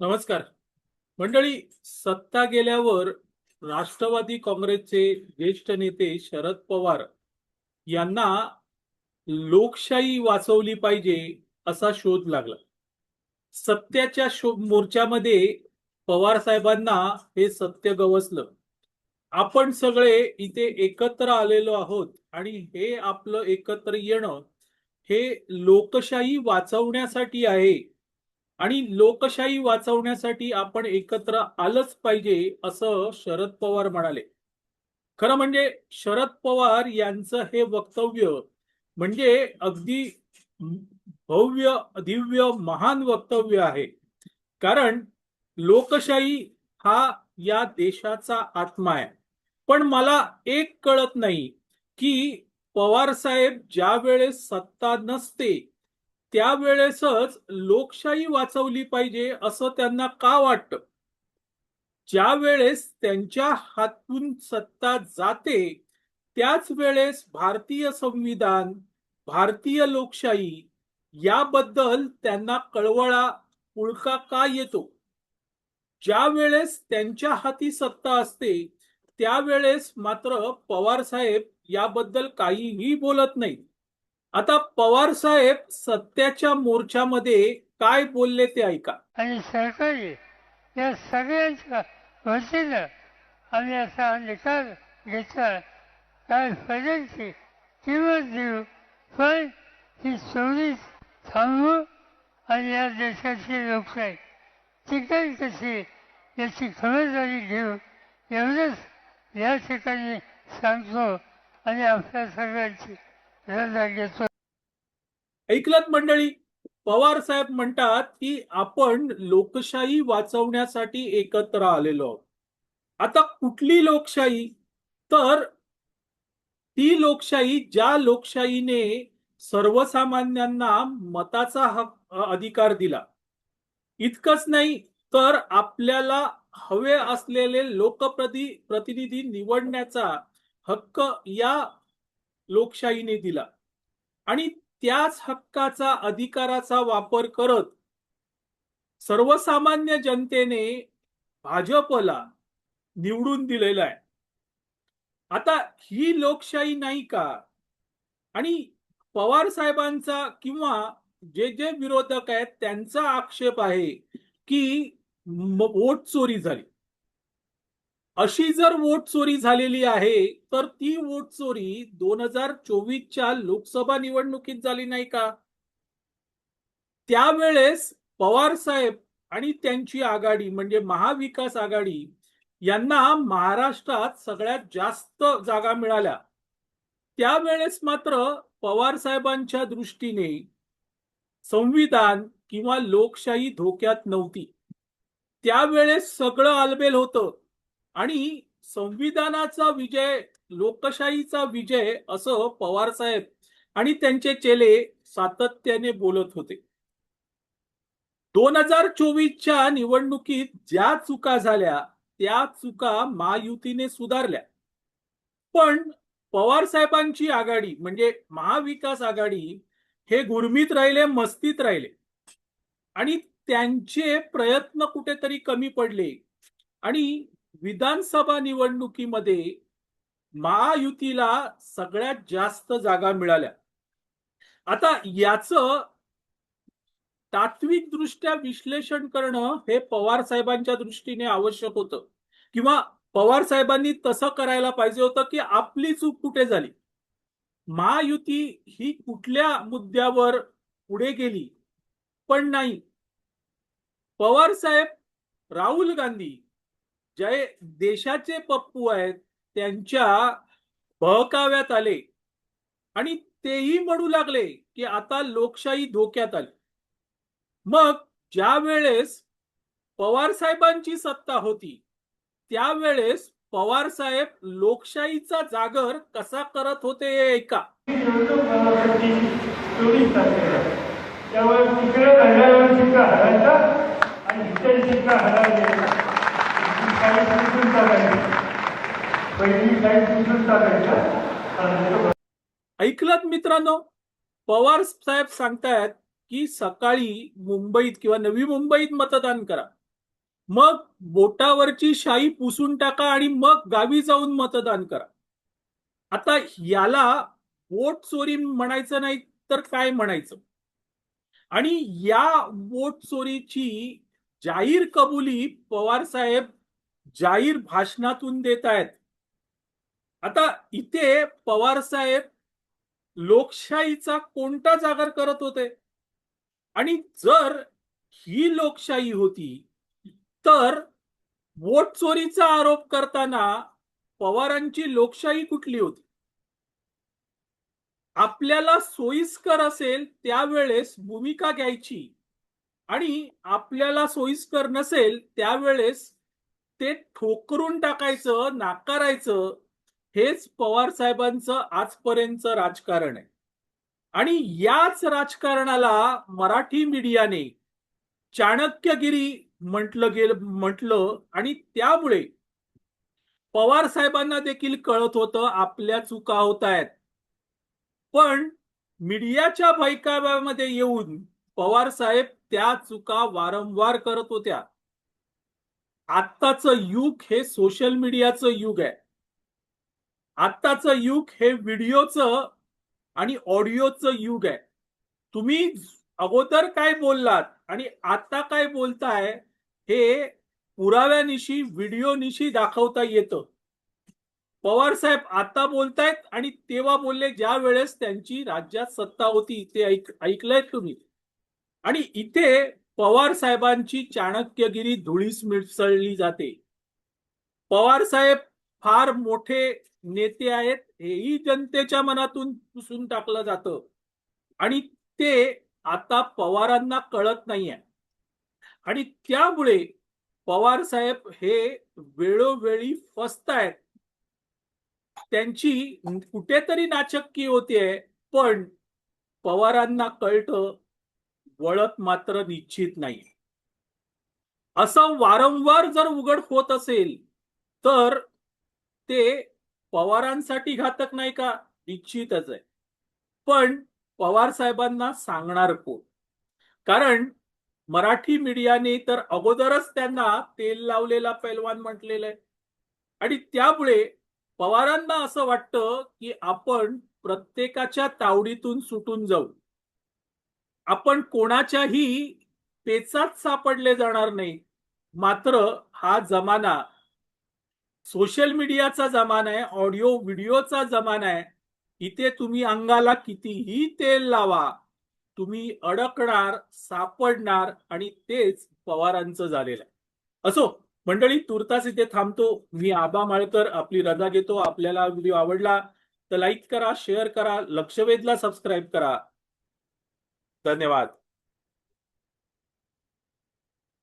नमस्कार. मंडळी सत्ता गेल्यावर राष्ट्रवादी काँग्रेसचे ज्येष्ठ नेते शरद पवार यांना लोकशाही वाचवली पाहिजे असा शोध लागला. सत्याच्या शो मोर्चामध्ये पवार साहेबांना हे सत्य गवसलं. आपण सगळे इथे एकत्र आलेलो आहोत आणि हे आपलं एकत्र येणं हे लोकशाही वाचवण्यासाठी आहे. आणि लोकशाही वाचवण्यासाठी आपण एकत्र आलंच पाहिजे असं शरद पवार म्हणाले. खरं म्हणजे शरद पवार यांचं हे वक्तव्य म्हणजे अगदी भव्य दिव्य महान वक्तव्य आहे. कारण लोकशाही हा या देशाचा आत्मा आहे. पण मला एक कळत नाही की पवार साहेब ज्या वेळेस सत्ता नसते त्यावेळेसच लोकशाही वाचवली पाहिजे असं त्यांना का वाटतं? ज्या वेळेस त्यांच्या हातून सत्ता जाते त्याच वेळेस भारतीय संविधान भारतीय लोकशाही याबद्दल त्यांना कळवळा उळका का येतो? ज्या वेळेस त्यांच्या हाती सत्ता असते त्यावेळेस मात्र पवार साहेब याबद्दल काहीही बोलत नाही आता पवार साहेब सत्याच्या मोर्चामध्ये काय बोलले ते ऐका. आणि सरकारी या सगळ्यांच्या वतीनं आम्ही असा निकाल घेतला. काय फरकची किंमत देऊ? पण ही चोरी थांबवू आणि या देशाची लोकशाही टिकेल कशी याची खबरदारी घेऊ? एवढंच या ठिकाणी सांगतो आणि आपल्या सगळ्यांची रजा ऐकलत मंडळी पवार साहेब म्हणतात की आपण लोकशाही वाचवण्यासाठी एकत्र आलेलो आहोत. आता कुठली लोकशाही? तर ती लोकशाही ज्या लोकशाहीने सर्वसामान्यांना मताचा हक अधिकार दिला. इतकंच नाही तर आपल्याला हवे असलेले लोकप्रति प्रतिनिधी निवडण्याचा हक्क या लोकशाहीने दिला. आणि त्याच हक्काचा अधिकाराचा वापर करत सर्वसामान्य जनतेने भाजपला निवडून दिलेला आहे. आता ही लोकशाही नाही का? आणि पवार साहेबांचा किंवा जे जे विरोधक आहेत त्यांचा आक्षेप आहे की वोट चोरी झाली. अशी जर वोट चोरी झालेली आहे तर ती वोट चोरी दोन हजार चोवीसच्या लोकसभा निवडणुकीत झाली नाही का? त्यावेळेस पवार साहेब आणि त्यांची आघाडी म्हणजे महाविकास आघाडी यांना महाराष्ट्रात सगळ्यात जास्त जागा मिळाल्या. त्यावेळेस मात्र पवार साहेबांच्या दृष्टीने संविधान किंवा लोकशाही धोक्यात नव्हती. त्यावेळेस सगळं आलबेल होतं. आणि संविधानाचा विजय लोकशाहीचा विजय असं पवार साहेब आणि त्यांचे चेले सातत्याने बोलत होते. दोन हजार चोवीसच्या निवडणुकीत ज्या चुका झाल्या त्या चुका महायुतीने सुधारल्या. पण पवार साहेबांची आघाडी म्हणजे महाविकास आघाडी हे गुरमीत राहिले मस्तीत राहिले. आणि त्यांचे प्रयत्न कुठेतरी कमी पडले. आणि विधानसभा निवडणुकीमध्ये महायुतीला सगळ्यात जास्त जागा मिळाल्या. आता याचं तात्विक दृष्ट्या विश्लेषण करणं हे पवार साहेबांच्या दृष्टीने आवश्यक होतं. किंवा पवार साहेबांनी तसं करायला पाहिजे होतं की आपली चूक कुठे झाली? महायुती ही कुठल्या मुद्द्यावर पुढे गेली? पण नाही. पवार साहेब राहुल गांधी जे देशाचे पप्पू आहेत त्यांच्या बहकाव्यात आले. आणि तेही म्हणू लागले की आता लोकशाही धोक्यात आली. मग ज्या वेळेस पवार साहेबांची सत्ता होती त्यावेळेस पवार साहेब लोकशाहीचा जागर कसा करत होते हे ऐका त्यामुळे काही पुसून टाकायची पहिली काही मित्रांनो पवार साहेब सांगतायत की सकाळी मुंबईत किंवा नवी मुंबईत मतदान करा. मग बोटावरची शाई पुसून टाका आणि मग गावी जाऊन मतदान करा. आता याला वोट चोरी म्हणायचं नाही तर काय म्हणायचं? आणि या वोट चोरीची जाहीर कबुली पवार साहेब जाहीर भाषणातून देत आहेत आता इथे पवार साहेब लोकशाहीचा कोणता जागर करत होते? आणि जर ही लोकशाही होती तर वोट चोरीचा आरोप करताना पवारांची लोकशाही कुठली होती? आपल्याला सोयीस्कर असेल त्यावेळेस भूमिका घ्यायची आणि आपल्याला सोयीस्कर नसेल त्यावेळेस ते ठोकरून टाकायचं नाकारायचं हेच पवार साहेबांचं आजपर्यंतचं राजकारण आहे. आणि याच राजकारणाला मराठी मीडियाने चाणक्यगिरी म्हटलं गेलं म्हटलं आणि त्यामुळे पवार साहेबांना देखील कळत होतं आपल्या चुका होत आहेत पण मीडियाच्या बैकाव्यामध्ये येऊन पवार साहेब त्या चुका वारंवार करत होत्या. आत्ताचं युग हे सोशल मीडियाचं युग आहे. आत्ताचं युग हे व्हिडिओचं आणि ऑडिओचं युग आहे. तुम्ही अगोदर काय बोललात आणि आता काय बोलताय हे पुराव्यानिशी व्हिडिओनिशी दाखवता येतं. पवार साहेब आता बोलतायत आणि तेव्हा बोलले ज्या वेळेस त्यांची राज्यात सत्ता होती ते ऐक ऐकलंय तुम्ही. आणि इथे पवार साहेबांची चाणक्यगिरी धुळीस मिसळली जाते. पवार साहेब फार मोठे नेते आहेत हेही जनतेच्या मनातून पुसून टाकलं जातं. आणि ते आता पवारांना कळत नाहीये. आणि त्यामुळे पवार साहेब हे वेळोवेळी फसतायत त्यांची कुठेतरी नाचक्की होतीये पण पवारांना कळतं वळत मात्र निश्चित नाही. असं वारंवार जर उघड होत असेल तर ते पवारांसाठी घातक नाही का? निश्चितच आहे. पण पवार साहेबांना सांगणार कोण? कारण मराठी मीडियाने तर अगोदरच त्यांना तेल लावलेला पैलवान म्हटलेलं आहे. आणि त्यामुळे पवारांना असं वाटतं की आपण प्रत्येकाच्या तावडीतून सुटून जाऊ. आपण कोणाच्याही पेचात सापडले जाणार नाही. मात्र हा जमाना सोशल मीडियाचा जमाना आहे ऑडिओ व्हिडिओचा जमाना आहे. इथे तुम्ही अंगाला कितीही तेल लावा तुम्ही अडकणार सापडणार आणि तेच पवारांचं झालेलं आहे. असो मंडळी तुर्तास इथे थांबतो. मी आबा माळकर आपली रजा घेतो. आपल्याला व्हिडिओ आवडला तर लाईक करा शेअर करा लक्षवेधला सबस्क्राईब करा. धन्यवाद.